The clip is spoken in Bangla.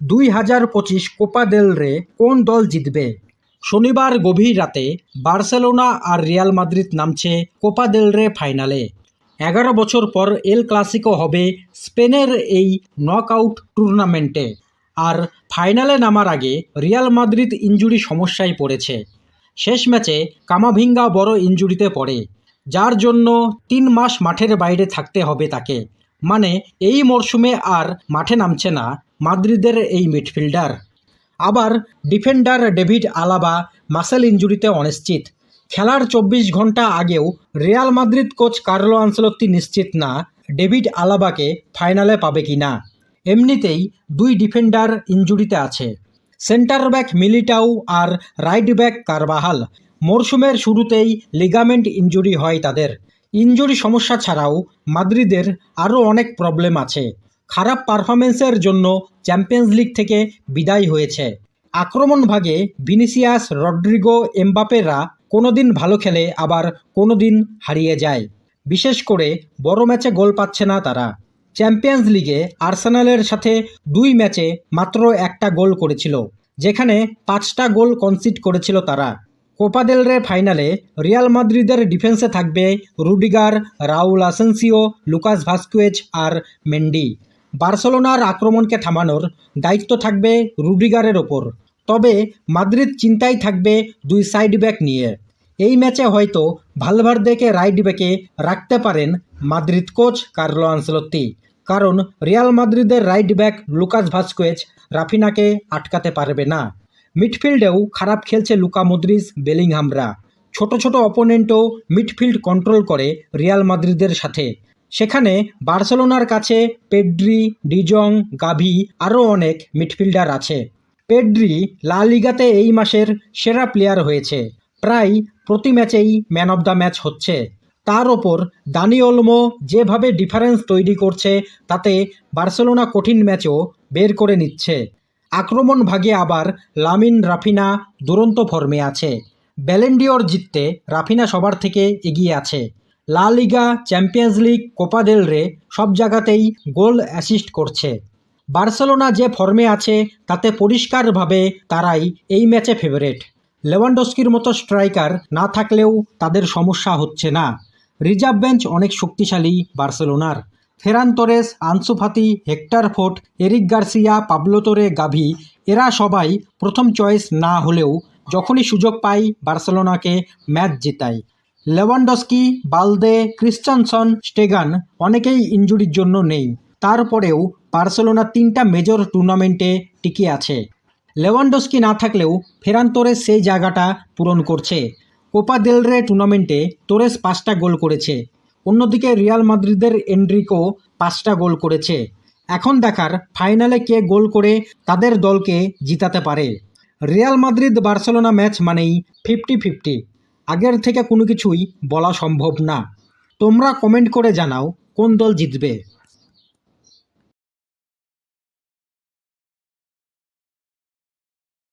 দুই হাজার পঁচিশ কোপা দেল রে কোন দল জিতবে? শনিবার গভীর রাতে বার্সেলোনা আর রিয়াল মাদ্রিদ নামছে কোপা দেল রে ফাইনালে। এগারো বছর পর এল ক্লাসিকো হবে স্পেনের এই নকআউট টুর্নামেন্টে। আর ফাইনালে নামার আগে রিয়াল মাদ্রিদ ইঞ্জুরি সমস্যায় পড়েছে। শেষ ম্যাচে কামাভিঙ্গা বড় ইঞ্জুরিতে পড়ে, যার জন্য তিন মাস মাঠের বাইরে থাকতে হবে তাকে। মানে এই মরশুমে আর মাঠে নামছে না মাদ্রিদের এই মিডফিল্ডার। আবার ডিফেন্ডার ডেভিড আলাবা মাসেল ইঞ্জুরিতে অনিশ্চিত। খেলার চব্বিশ ঘণ্টা আগেও Real Madrid coach Carlo Ancelotti নিশ্চিত না ডেভিড আলাবাকে ফাইনালে পাবে কি না। এমনিতেই দুই ডিফেন্ডার ইঞ্জুরিতে আছে। সেন্টার ব্যাক মিলিটাউ আর রাইট ব্যাক কারবাহাল। মরশুমের শুরুতেই লিগামেন্ট ইঞ্জুরি হয় তাদের। ইঞ্জুরি সমস্যা ছাড়াও মাদ্রিদের আরও অনেক প্রবলেম আছে। খারাপ পারফরমেন্সের জন্য চ্যাম্পিয়ন্স লিগ থেকে বিদায় হয়েছে। আক্রমণ ভাগে ভিনিসিয়াস, রড্রিগো, এমবাপেরা কোনো দিন ভালো খেলে, আবার কোনো দিন হারিয়ে যায়। বিশেষ করে বড় ম্যাচে গোল পাচ্ছে না তারা। চ্যাম্পিয়ন্স লিগে আর্সেনালের সাথে দুই ম্যাচে মাত্র একটা গোল করেছিল, যেখানে পাঁচটা গোল কনসিড করেছিল তারা। কোপা দেল রে ফাইনালে রিয়াল মাদ্রিদের ডিফেন্সে থাকবে Rudiger, Raul Asencio, Lucas Vazquez আর মেন্ডি। বার্সেলোনার আক্রমণকে থামানোর দায়িত্ব থাকবে রুডিগারের ওপর। তবে মাদ্রিদ চিন্তাই থাকবে দুই সাইড ব্যাক নিয়ে। এই ম্যাচে হয়তো ভালভার ভালভার্দেকে রাইট ব্যাকে রাখতে পারেন মাদ্রিদ কোচ কার্লো আনসেলত্তি। কারণ রিয়াল মাদ্রিদের রাইট ব্যাক লুকাস ভাস্কুয়েজ রাফিনাকে আটকাতে পারবে না। মিডফিল্ডেও খারাপ খেলছে লুকা মদ্রিজ বেলিংহামরা। ছোট ছোট অপোনেন্টও মিডফিল্ড কন্ট্রোল করে রিয়াল মাদ্রিদের সাথে। সেখানে বার্সেলোনার কাছে পেড্রি ডিজং গাভি আরও অনেক মিডফিল্ডার আছে। পেড্রি লা লিগাতে এই মাসের সেরা প্লেয়ার হয়েছে। প্রায় প্রতি ম্যাচেই ম্যান অব দ্য ম্যাচ হচ্ছে। তার ওপর দানি ওলমো যেভাবে ডিফারেন্স তৈরি করছে, তাতে বার্সেলোনা কঠিন ম্যাচও বের করে নিচ্ছে। আক্রমণ ভাগে আবার লামিন রাফিনা দুরন্ত ফর্মে আছে। ব্যালেন্ডিওর জিততে রাফিনা সবার থেকে এগিয়ে আছে। La Liga, Champions League, Copa del Rey সব জায়গাতেই গোল অ্যাসিস্ট করছে। বার্সেলোনা যে ফর্মে আছে, তাতে পরিষ্কারভাবে তারাই এই ম্যাচে ফেভারেট লেভানডস্কির মতো স্ট্রাইকার না থাকলেও তাদের সমস্যা হচ্ছে না। রিজার্ভ বেঞ্চ অনেক শক্তিশালী বার্সেলোনার। Ferran Torres, Ansu Fati, Hector Fort, Eric Garcia Pablo Torre Gavi, এরা সবাই প্রথম চয়েস না হলেও যখনই সুযোগ পাই বার্সেলোনাকে ম্যাচ জেতায়। লেভানডস্কি, বালদে, ক্রিশ্চানসন, স্টেগান অনেকেই ইঞ্জুরির জন্য নেই। তারপরেও বার্সেলোনা তিনটা মেজর টুর্নামেন্টে টিকে আছে। লেভানডস্কি না থাকলেও ফেরান তোরেস সেই জায়গাটা পূরণ করছে। কোপা দেল রে টুর্নামেন্টে তোরেস পাঁচটা গোল করেছে। অন্যদিকে রিয়াল মাদ্রিদের এন্ড্রিকো পাঁচটা গোল করেছে। এখন দেখার ফাইনালে কে গোল করে তাদের দলকে জিতাতে পারে। রিয়াল মাদ্রিদ বার্সেলোনা ম্যাচ মানেই ফিফটি ফিফটি। আগের থেকে কোনো কিছুই বলা সম্ভব না। তোমরা কমেন্ট করে জানাও কোন দল জিতবে।